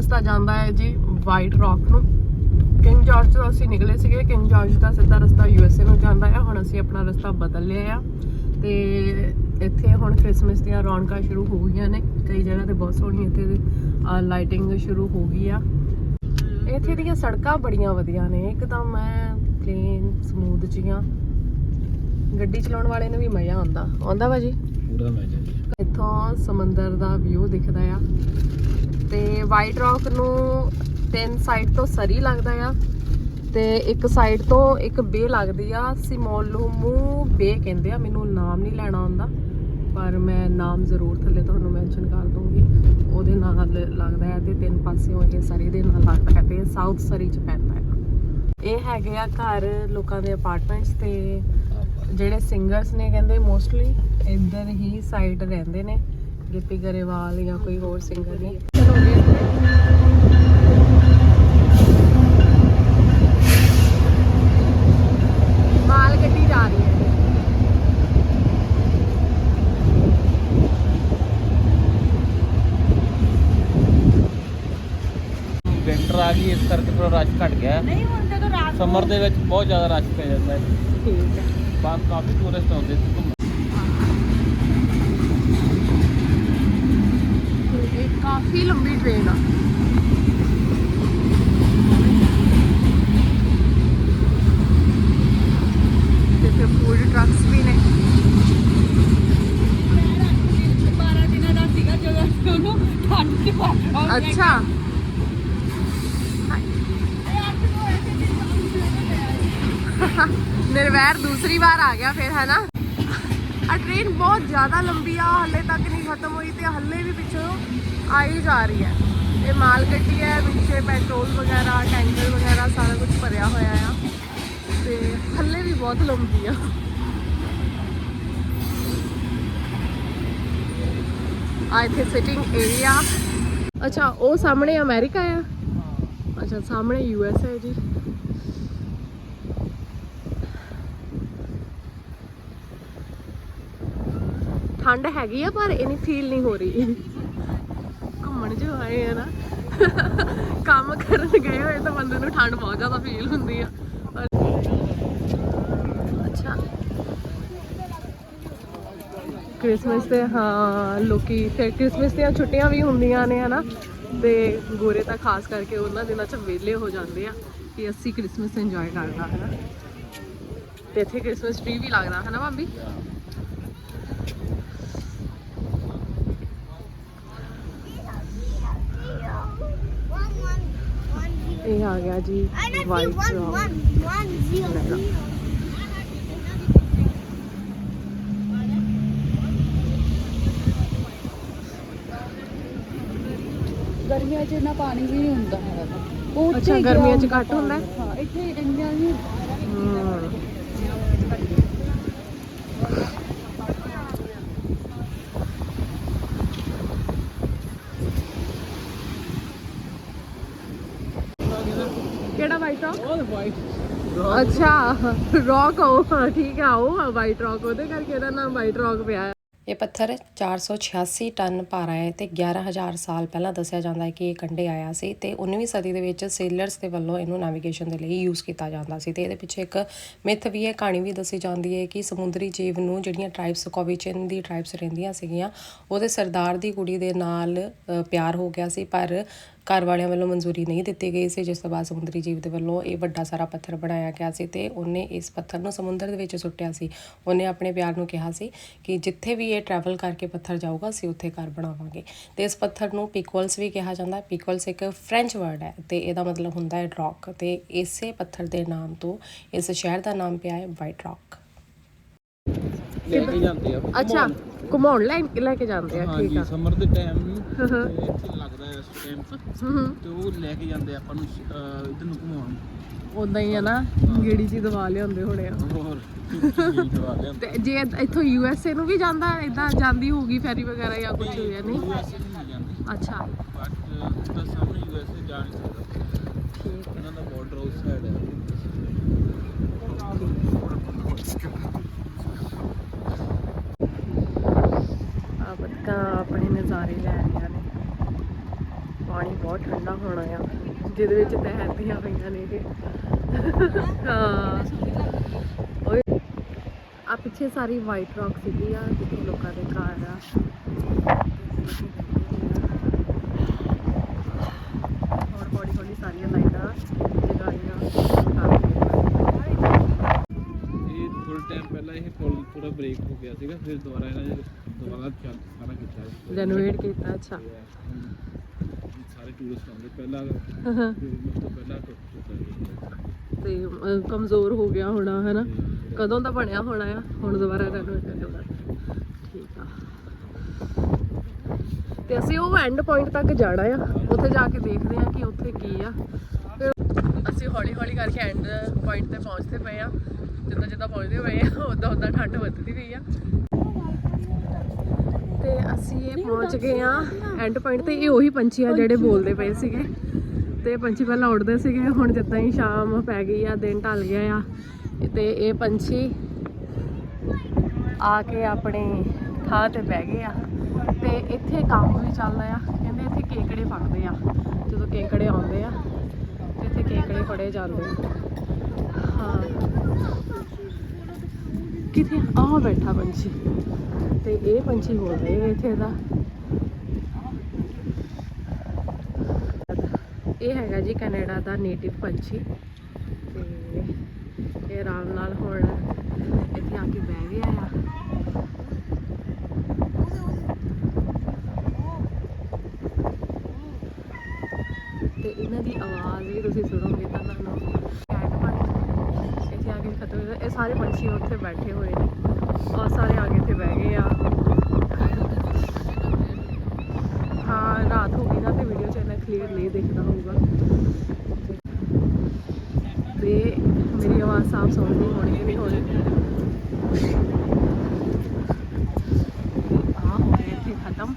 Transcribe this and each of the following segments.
ਰਸਤਾ ਜਾਂਦਾ ਹੈ ਜੀ ਵਾਈਟ ਰੌਕ ਨੂੰ। ਕਿੰਗ ਜਾਰਜ ਤੋਂ ਅਸੀਂ ਨਿਕਲੇ ਸੀਗੇ। ਕਿੰਗ ਜਾਰਜ ਦਾ ਸਿੱਧਾ ਰਸਤਾ ਯੂਐਸਏ ਨੂੰ ਜਾਂਦਾ ਹੈ। ਹੁਣ ਅਸੀਂ ਆਪਣਾ ਰਸਤਾ ਬਦਲ ਲਿਆ ਆ। ਤੇ ਇੱਥੇ ਹੁਣ ਕ੍ਰਿਸਮਸ ਦੀਆਂ ਰੌਣਕਾਂ ਸ਼ੁਰੂ ਹੋ ਗਈਆਂ ਨੇ। ਕਈ ਜਗ੍ਹਾ ਤੇ ਬਹੁਤ ਸੋਹਣੀ ਇੱਥੇ ਲਾਈਟਿੰਗ ਸ਼ੁਰੂ ਹੋ ਗਈ ਆ। ਇੱਥੇ ਦੀਆਂ ਸੜਕਾਂ ਬੜੀਆਂ ਵਧੀਆ ਨੇ। ਇੱਕਦਮ ਐ ਪਲੇਨ ਸਮੂਥ ਜੀਆਂ। ਗੱਡੀ ਚਲਾਉਣ ਵਾਲੇ ਨੂੰ ਵੀ ਮਜ਼ਾ ਆਉਂਦਾ। ਆਉਂਦਾ ਭਾਜੀ ਪੂਰਾ ਮੈਚ ਹੈ ਇੱਥੋਂ ਸਮੁੰਦਰ ਦਾ ਵਿਊ ਦਿਖਦਾ ਆ। ਤੇ ਵਾਈਟ ਰੌਕ ਨੂੰ ਤਿੰਨ ਸਾਈਡ ਤੋਂ ਸਰੀ ਲੱਗਦਾ ਆ। ਤੇ ਇੱਕ ਸਾਈਡ ਤੋਂ ਇੱਕ ਬੇ ਲੱਗਦੀ ਆ। ਸਿਮੋਲੂਮੂ ਬੇ ਕਹਿੰਦੇ ਆ। ਮੈਨੂੰ ਨਾਮ ਨਹੀਂ ਲੈਣਾ ਆਉਂਦਾ, ਪਰ ਮੈਂ ਨਾਮ ਜ਼ਰੂਰ ਥੱਲੇ ਤੁਹਾਨੂੰ ਮੈਂਸ਼ਨ ਕਰ ਦੂੰਗੀ ਉਹਦੇ ਨਾਲ ਲੱਗਦਾ ਹੈ ਤੇ ਤਿੰਨ ਪਾਸਿਓਂ ਇਹ ਸਰੀ ਦੇ ਨਾਲ ਲੱਗਦਾ ਹੈ ਤੇ ਸਾਊਥ ਸਰੀ ਚ ਪੈਂਦਾ ਹੈ ਇਹ ਹੈਗੇ ਆ ਘਰ ਲੋਕਾਂ ਦੇ ਅਪਾਰਟਮੈਂਟਸ ਤੇ ਜਿਹੜੇ ਸਿੰਗਰਸ ਨੇ ਕਹਿੰਦੇ ਮੋਸਟਲੀ ਇੱਧਰ ਹੀ ਸਾਈਡ ਰਹਿੰਦੇ ਨੇ ਗਿੱਪੀ ਗਰੇਵਾਲ ਜਾਂ ਕੋਈ ਹੋਰ ਸਿੰਗਰ ਨੇ। ਮਾਲ ਗੱਡੀ ਜਾ ਰਹੀ ਹੈ। ਵਿੰਟਰ ਆ ਗਈ ਇਸ ਕਰਕੇ ਥੋੜਾ ਰਸ਼ ਘਟ ਗਿਆ। ਨਹੀਂ ਹੁਣ ਜਦੋਂ ਰਾਤ ਸਮਰ ਦੇ ਵਿੱਚ ਬਹੁਤ ਜ਼ਿਆਦਾ ਰਸ਼ ਪੈ ਜਾਂਦਾ ਹੈ। ਠੀਕ ਹੈ। ਬਾਹਰ ਕਾਫੀ ਟੂਰਿਸਟ ਆਉਂਦੇ ਸੀ ਘੁੰਮਣ। ਇਹ ਕਾਫੀ ਲੰਬੀ ਟ੍ਰੇਨ ਆ। ਤੇ ਫਿਰ ਫੂਡ ਟਰੱਕਸ ਵੀ ਨੇ। 12 ਦਿਨਾਂ ਨਿਰਵੈਰ ਦੂਸਰੀ ਵਾਰ ਆ ਗਿਆ ਫਿਰ ਹੈ ਨਾ ਆ ਟ੍ਰੇਨ ਬਹੁਤ ਜ਼ਿਆਦਾ ਲੰਬੀ ਆ ਹੱਲੇ ਤੱਕ ਨਹੀਂ ਖਤਮ ਹੋਈ ਤੇ ਹੱਲੇ ਵੀ ਪਿੱਛੋਂ ਆਈ ਜਾ ਰਹੀ ਹੈ ਇਹ ਮਾਲ ਗੱਡੀ ਹੈ ਪਿੱਛੇ ਪੈਟਰੋਲ ਵਗੈਰਾ ਟੈਂਕਰ ਵਗੈਰਾ ਸਾਰਾ ਕੁਝ ਭਰਿਆ ਹੋਇਆ ਆ ਤੇ ਹੱਲੇ ਵੀ ਬਹੁਤ ਲੰਬੀ ਆ ਆ ਇੱਥੇ ਸਿਟਿੰਗ ਏਰੀਆ ਅੱਛਾ ਉਹ ਸਾਹਮਣੇ ਅਮਰੀਕਾ ਆ ਅੱਛਾ ਸਾਹਮਣੇ ਯੂ ਐਸ ਹੈ ਜੀ ਠੰਡ ਹੈਗੀ ਆ, ਪਰ ਇਨੀ ਫੀਲ ਨਹੀਂ ਹੋ ਰਹੀ। ਘੁੰਮਣ ਜੋ ਆਏ ਆ ਨਾ, ਕੰਮ ਕਰਨ ਗਏ ਹੋਏ ਤਾਂ ਬੰਦੇ ਨੂੰ ਠੰਡ ਬਹੁਤ ਜ਼ਿਆਦਾ ਫੀਲ ਹੁੰਦੀ ਆ। ਪਰ- ਅੱਛਾ। ਕ੍ਰਿਸਮਸ ਤੇ ਹਾਂ, ਲੋਕੀ ਤੇ ਕ੍ਰਿਸਮਸ ਦੀਆਂ ਛੁੱਟੀਆਂ ਵੀ ਹੁੰਦੀਆਂ ਨੇ, ਹਨਾ? ਤੇ ਗੋਰੇ ਤਾਂ ਖਾਸ ਕਰਕੇ ਉਹਨਾਂ ਦਿਨਾਂ 'ਚ ਵਿਹਲੇ ਹੋ ਜਾਂਦੇ ਆ ਕਿ ਅਸੀਂ ਕ੍ਰਿਸਮਸ ਇੰਜੋਏ ਕਰਨਾ, ਹਨਾ? ਤੇ ਇੱਥੇ ਕ੍ਰਿਸਮਸ ਟ੍ਰੀ ਵੀ ਲੱਗਦਾ, ਹਨਾ ਭਾਬੀ? ਇਹ ਆ ਗਿਆ ਜੀ ਵਾਈਟ ਗਰਮੀਆਂ 'ਚ ਇੰਨਾ ਪਾਣੀ ਵੀ ਨਹੀਂ ਹੁੰਦਾ ਹੈਗਾ। ਉਹ ਅੱਛਾ, ਗਰਮੀਆਂ 'ਚ ਘੱਟ ਹੁੰਦਾ? ਹੈ? ਹਾਂ ਇੱਥੇ ਇੰਨੀਆਂ ਨਹੀਂ ਵਾਈਟ ਰੌਕ ਉਹ ਵਾਈਟ ਅੱਛਾ ਰੌਕ ਉਹ ਠੀਕ ਆ ਉਹ ਵਾਈਟ ਰੌਕ ਉਹਦੇ ਕਰਕੇ ਇਹਦਾ ਨਾਮ ਵਾਈਟ ਰੌਕ ਪਿਆ ਇਹ ਪੱਥਰ 486 ਟਨ ਭਾਰਾ ਹੈ ਤੇ 11000 ਸਾਲ ਪਹਿਲਾਂ ਦੱਸਿਆ ਜਾਂਦਾ ਹੈ ਕਿ ਇਹ ਕੰਢੇ ਆਇਆ ਸੀ ਤੇ 19ਵੀਂ ਸਦੀ ਦੇ ਵਿੱਚ ਸੇਲਰਸ ਦੇ ਵੱਲੋਂ ਇਹਨੂੰ ਨੈਵੀਗੇਸ਼ਨ ਦੇ ਲਈ ਯੂਜ਼ ਕੀਤਾ ਜਾਂਦਾ ਸੀ ਤੇ ਇਹਦੇ ਪਿੱਛੇ ਇੱਕ ਮਿਥ ਵੀ ਹੈ, ਕਹਾਣੀ ਵੀ ਦੱਸੀ ਜਾਂਦੀ ਹੈ ਕਿ ਸਮੁੰਦਰੀ ਜੀਵ ਨੂੰ ਜਿਹੜੀਆਂ ਟ੍ਰਾਈਬਸ ਕੋਵਿਚਨ ਦੀ ਟ੍ਰਾਈਬਸ ਰਹਿੰਦੀਆਂ ਸੀਗੀਆਂ, ਉਹਦੇ ਸਰਦਾਰ ਦੀ ਕੁੜੀ ਦੇ ਨਾਲ ਪਿਆਰ ਹੋ ਗਿਆ ਸੀ, ਪਰ ਘਰ ਵਾਲਿਆਂ ਵੱਲੋਂ ਮਨਜ਼ੂਰੀ ਨਹੀਂ ਦਿੱਤੀ ਗਈ ਸੀ, ਜਿਸ ਤੋਂ ਬਾਅਦ ਸਮੁੰਦਰੀ ਜੀਵ ਦੇ ਵੱਲੋਂ ਇਹ ਵੱਡਾ ਸਾਰਾ ਪੱਥਰ ਬਣਾਇਆ ਗਿਆ ਸੀ ਤੇ ਉਹਨੇ ਇਸ ਪੱਥਰ ਨੂੰ ਸਮੁੰਦਰ ਦੇ ਵਿੱਚ ਸੁੱਟਿਆ ਸੀ। ਉਹਨੇ ਆਪਣੇ ਪਿਆਰ ਨੂੰ ਕਿਹਾ ਸੀ ਕਿ ਜਿੱਥੇ ਵੀ ਇਹ ਟਰੈਵਲ ਕਰਕੇ ਪੱਥਰ ਜਾਊਗਾ, ਅਸੀਂ ਉੱਥੇ ਘਰ ਬਣਾਵਾਂਗੇ। ਤੇ ਇਸ ਪੱਥਰ ਨੂੰ ਪਿਕਵਲਸ ਵੀ ਕਿਹਾ ਜਾਂਦਾ ਹੈ। ਪਿਕਵਲਸ ਇੱਕ ਫ੍ਰੈਂਚ ਵਰਡ ਹੈ ਤੇ ਇਹਦਾ ਮਤਲਬ ਹੁੰਦਾ ਹੈ ਰੌਕ ਤੇ ਇਸੇ ਪੱਥਰ ਦੇ ਨਾਮ ਤੋਂ ਇਸ ਸ਼ਹਿਰ ਦਾ ਨਾਮ ਪਿਆ ਹੈ ਵਾਈਟ ਰੌਕ ਲੈ ਕੇ ਜਾਂਦੇ ਆ ਅੱਛਾ। ਘੁਮਾਉਣ ਲੈ ਲੈ ਕੇ ਜਾਂਦੇ ਆ ਠੀਕ ਹਾਂਜੀ ਆ। ਸਮਰ ਦੇ ਟਾਈਮ ਨੂੰ ਤੇ ਇੱਥੇ ਲੱਗਦਾ ਹੈ ਹੂੰ ਤੇ ਉਹ ਲੈ ਕੇ ਜਾਂਦੇ ਆਪਾਂ ਨੂੰ ਇਧਰ ਨੂੰ ਘੁਮਾਉਣ। ਉਦਾਂ ਹੀ ਆ ਨਾ ਗੇੜੀ ਜੀ ਦਵਾ ਲਿਆਉਂਦੇ ਹੋਣੇ ਆ। ਹੋਰ ਕੀ ਦਵਾ ਲਿਆਂਦੇ ਤੇ ਜੇ ਇੱਥੋਂ ਯੂ ਐਸ ਏ ਨੂੰ ਵੀ ਜਾਂਦਾ ਇਦਾਂ ਜਾਂਦੀ ਹੋਊਗੀ ਫੈਰੀ ਵਗੈਰਾ ਜਾਂ ਕੁਝ ਹੋਇਆ ਨਹੀਂ? USA ਨਹੀਂ ਜਾਂਦੇ। ਅੱਛਾ। ਬਟ ਤਾਂ ਸਾਹਮਣੇ ਯੂਐਸਏ ਜਾ ਨਹੀਂ ਸਕਦਾ। ਠੀਕ ਹੈ। ਇਹਨਾਂ ਦਾ ਬਾਰਡਰ ਉਸ ਸਾਈਡ ਹੈ ਆ ਬੱਤਕਾਂ ਆਪਣੇ ਨਜ਼ਾਰੇ ਲੈ ਰਹੀਆਂ ਨੇ। ਪਾਣੀ ਬਹੁਤ ਠੰਡਾ ਹੋਣਾ ਆ, ਜਿਹਦੇ ਵਿੱਚ ਤਹਿਰਦੀਆਂ ਪਈਆਂ ਨੇ ਇਹ। ਹਾਂ। ਓਏ, ਆ ਪਿੱਛੇ ਸਾਰੀ ਵਾਈਟ ਰੌਕ ਸੀਗੀ ਆ, ਜਿੱਥੇ ਲੋਕਾਂ ਦੇ ਘਰ ਆ। ਹੋਰ ਹੌਲੀ ਹੌਲੀ ਸਾਰੀਆਂ ਲਾਈਟਾਂ ਜਗਾਈਆਂ ਇਹ ਥੋੜਾ ਟਾਈਮ ਪਹਿਲਾਂ ਇਹ ਪੁਲ ਥੋੜਾ ਬ੍ਰੇਕ ਹੋ ਗਿਆ ਸੀਗਾ ਫਿਰ ਦੁਬਾਰਾ ਇਹਨਾਂ ਨੇ ਦੁਬਾਰਾ ਚੱਲ ਸਾਰਾ ਕੀਤਾ ਰੈਨੋਵੇਟ ਕੀਤਾ ਅੱਛਾ। ਹੁਣ ਸਾਰੇ ਟੂਰਿਸਟ ਆਉਂਦੇ ਪਹਿਲਾਂ ਉਸ ਤੋਂ ਪਹਿਲਾਂ ਟੁੱਟ ਚੁੱਕਾ ਸੀ ਤੇ ਅਹ, ਕਮਜ਼ੋਰ ਹੋ ਗਿਆ ਹੋਣਾ ਹੈ ਨਾ ਕਦੋਂ ਦਾ ਬਣਿਆ ਹੋਣਾ ਆ? ਹੁਣ ਦੁਬਾਰਾ ਰੈਨੋਵੇਟ ਕਰਨਾ ਠੀਕ ਆ। ਤੇ ਅਸੀਂ ਉਹ ਐਂਡ ਪੁਆਇੰਟ ਤੱਕ ਜਾਣਾ ਆ। ਉੱਥੇ ਜਾ ਕੇ ਦੇਖਦੇ ਆ ਕਿ ਉੱਥੇ ਕੀ ਆ। ਫਿਰ ਅਸੀਂ ਹੌਲੀ ਹੌਲੀ ਕਰਕੇ ਐਂਡ ਪੁਆਇੰਟ ਤੇ ਪਹੁੰਚਦੇ ਪਏ ਆ। ਜਿੱਦਾਂ ਜਿੱਦਾਂ ਪਹੁੰਚਦੇ ਪਏ ਆ ਉਦਾਂ ਉਦਾਂ ਠੰਡ ਵੱਧਦੀ ਪਈ ਆ। ਤੇ ਅਸੀਂ ਇਹ ਪਹੁੰਚ ਗਏ ਆ ਐਂਡ ਪੁਆਇੰਟ ਤੇ, ਇਹ ਉਹੀ ਪੰਛੀ ਆ ਜਿਹੜੇ ਬੋਲਦੇ ਪਏ ਸੀਗੇ। ਤੇ ਪੰਛੀ ਪਹਿਲਾਂ ਉੱਡਦੇ ਸੀਗੇ, ਹੁਣ ਜਿੱਦਾਂ ਹੀ ਸ਼ਾਮ ਪੈ ਗਈ ਆ, ਦਿਨ ਢਲ ਗਿਆ ਆ, ਤੇ ਇਹ ਪੰਛੀ ਆ ਕੇ ਆਪਣੇ ਥਾਂ ਤੇ ਬਹਿ ਗਏ ਆ। ਤੇ ਇੱਥੇ ਕੰਮ ਵੀ ਚੱਲਦਾ ਆ, ਕਹਿੰਦੇ ਇੱਥੇ ਕੇਕੜੇ ਫੜਦੇ ਆ, ਜਦੋਂ ਕੇਕੜੇ ਆਉਂਦੇ ਆ, ਤੇ ਇੱਥੇ ਕੇਕੜੇ ਫੜੇ ਜਾਂਦੇ ਆ। ਹਾਂ। ਕਿੱਥੇ ਆ? ਬੈਠਾ ਪੰਛੀ। ਤੇ ਇਹ ਪੰਛੀ ਬੋਲ ਰਹੇ ਇੱਥੇ ਦਾ ਇਹ ਹੈਗਾ ਜੀ ਕੈਨੇਡਾ ਦਾ ਨੇਟਿਵ ਪੰਛੀ। ਤੇ ਇਹ ਆਰਾਮ ਨਾਲ ਹੁਣ ਇੱਥੇ ਆ ਕੇ ਬਹਿ ਗਿਆ ਆ। ਤੇ ਇਹਨਾਂ ਦੀ ਆਵਾਜ਼ ਵੀ ਤੁਸੀਂ ਸੁਣੋਗੇ ਤਾਂ ਤੁਹਾਨੂੰ ਪੰਛੀ ਖਤਮ ਹੋ ਇਹ ਸਾਰੇ ਪੰਛੀ ਉੱਥੇ ਬੈਠੇ ਹੋਏ ਨੇ। ਔਰ ਸਾਰੇ ਆ ਕੇ ਬਹਿ ਗਏ ਆ। ਹਾਂ, ਰਾਤ ਹੋ ਗਈ ਨਾ ਤੇ ਵੀਡੀਓ ਚ ਇੰਨਾ ਕਲੀਅਰ ਨਹੀਂ ਦਿਖਦਾ ਹੋਊਗਾ। ਤੇ ਮੇਰੀ ਆਵਾਜ਼ ਸਾਫ਼ ਸੁਣਦੀ ਹੋਣੀ ਕਿ ਨਹੀਂ ਹੋਣੀ ਆ ਹੋ। ਗਿਆ ਇੱਥੇ ਖਤਮ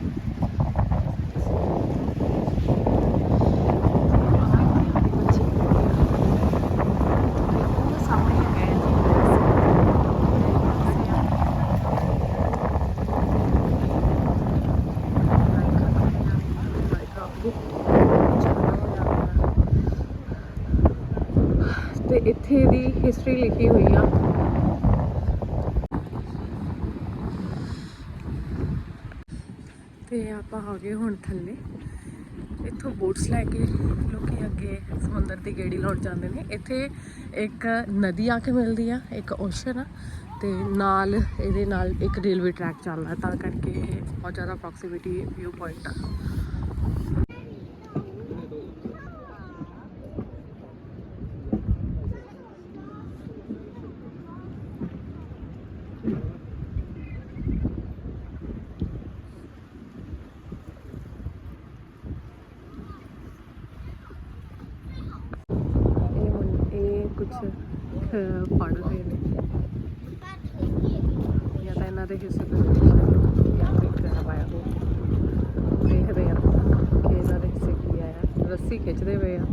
ਆਹ ਇੱਥੇ ਸਾਡੇ ਬੱਚੇ ਤੇ ਉਹ ਸਾਹਮਣੇ ਹੈਗਾ ਤੇ ਇੱਥੇ ਦੀ ਹਿਸਟਰੀ ਲਿਖੀ ਹੋਈ ਆ। ਤੇ ਆਪਾਂ ਆ ਗਏ ਹੁਣ ਥੱਲੇ। ਇੱਥੋਂ ਬੋਟਸ ਲੈ ਕੇ ਲੋਕੀ ਅੱਗੇ ਸਮੁੰਦਰ ਦੀ ਗੇੜੀ ਲਾਉਣ ਜਾਂਦੇ ਨੇ। ਇੱਥੇ ਇੱਕ ਨਦੀ ਆ ਕੇ ਮਿਲਦੀ ਆ, ਇੱਕ ਓਸ਼ਨ ਆ ਤੇ ਨਾਲ ਇਹਦੇ ਨਾਲ ਇੱਕ ਰੇਲਵੇ ਟਰੈਕ ਚੱਲਦਾ ਤਾਂ ਕਰਕੇ ਇਹ ਬਹੁਤ ਜ਼ਿਆਦਾ ਅਪਰੋਕਸੀਮਿਟੀ ਵਿਊ ਪੁਆਇੰਟ ਆ। ਕੁਝ ਪੜ ਰਹੇ ਨੇ। ਜਾਂ ਤਾਂ ਇਹਨਾਂ ਦੇ ਹਿੱਸੇ ਦੇ ਜਾਂ ਕੋਈ ਟ੍ਰੈਪ ਆਇਆ ਹੋ ਦੇਖਦੇ ਆ ਕਿ ਇਹਨਾਂ ਦੇ ਹਿੱਸੇ ਕੀ ਆਇਆ। ਰੱਸੀ ਖਿੱਚਦੇ ਪਏ ਆ।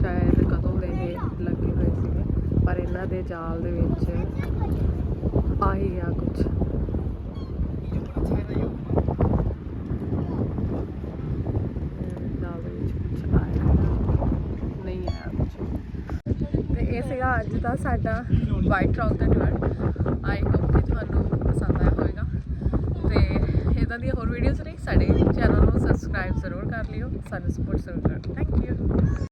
ਸ਼ਾਇਦ ਕਦੋਂ ਦੇ ਇਹ ਲੱਗੇ ਹੋਏ ਸੀਗੇ। ਪਰ ਇਹਨਾਂ ਦੇ ਜਾਲ ਦੇ ਵਿੱਚ ਆ ਹੀ ਗਿਆ ਕੁਝ ਜਾਲ ਦੇ ਵਿੱਚ ਕੁਝ ਆਇਆ ਨਹੀਂ ਆਇਆ ਕੁਝ ਤੇ ਅੱਜ ਦਾ ਸਾਡਾ ਵਾਈਟ ਰੌਕ ਦਾ ਟੂਰ ਆਈ ਹੋਪ ਕਿ ਤੁਹਾਨੂੰ ਪਸੰਦ ਆਇਆ ਹੋਵੇਗਾ। ਤੇ ਇਦਾਂ ਦੀਆਂ ਹੋਰ ਵੀਡੀਓਜ਼ ਲਈ ਸਾਡੇ ਚੈਨਲ ਨੂੰ ਸਬਸਕ੍ਰਾਈਬ ਜ਼ਰੂਰ ਕਰ ਲਿਓ। ਸਾਨੂੰ ਸਪੋਰਟ ਜ਼ਰੂਰ ਕਰੋ। Thank you